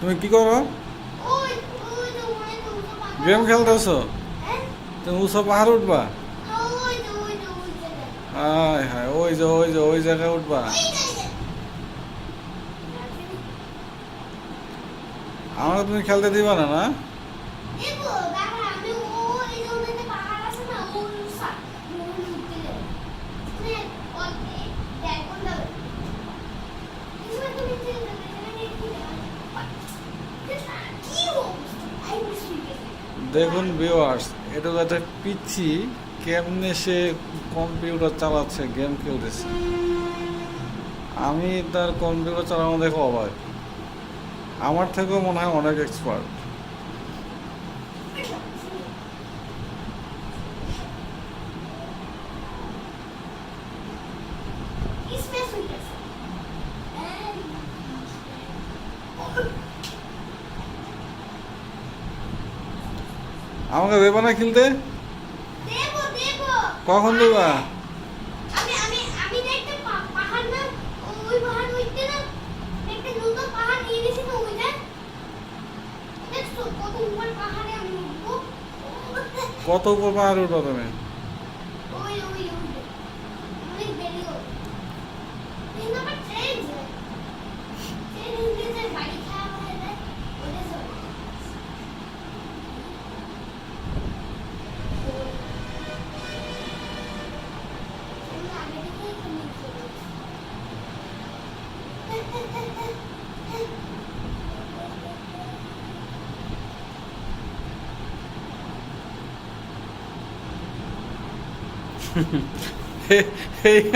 তুমি কি করো। গেম খেলতেছো? হ্যাঁ? তুমি উঁচু পাহাড় উঠবা? জায়গায়। হায় হায় ওই যে ওই যে ওই জায়গায় উঠবা। আমাকে তুমি খেলতে দিবা না না? দেখুন ভিউয়ার্স এটা একটা পিচ্ছি, কেমনে সে কম্পিউটার চালাচ্ছে গেম খেলতেছে। আমি তার কম্পিউটার চালানো দেখো অবাক। আমার থেকেও মনে হয় অনেক এক্সপার্ট Space হইতাছে। আমাকে দেবো না খেলতে। কখন দেবা? কত উপর পাহাড় উঠো একটা へ へ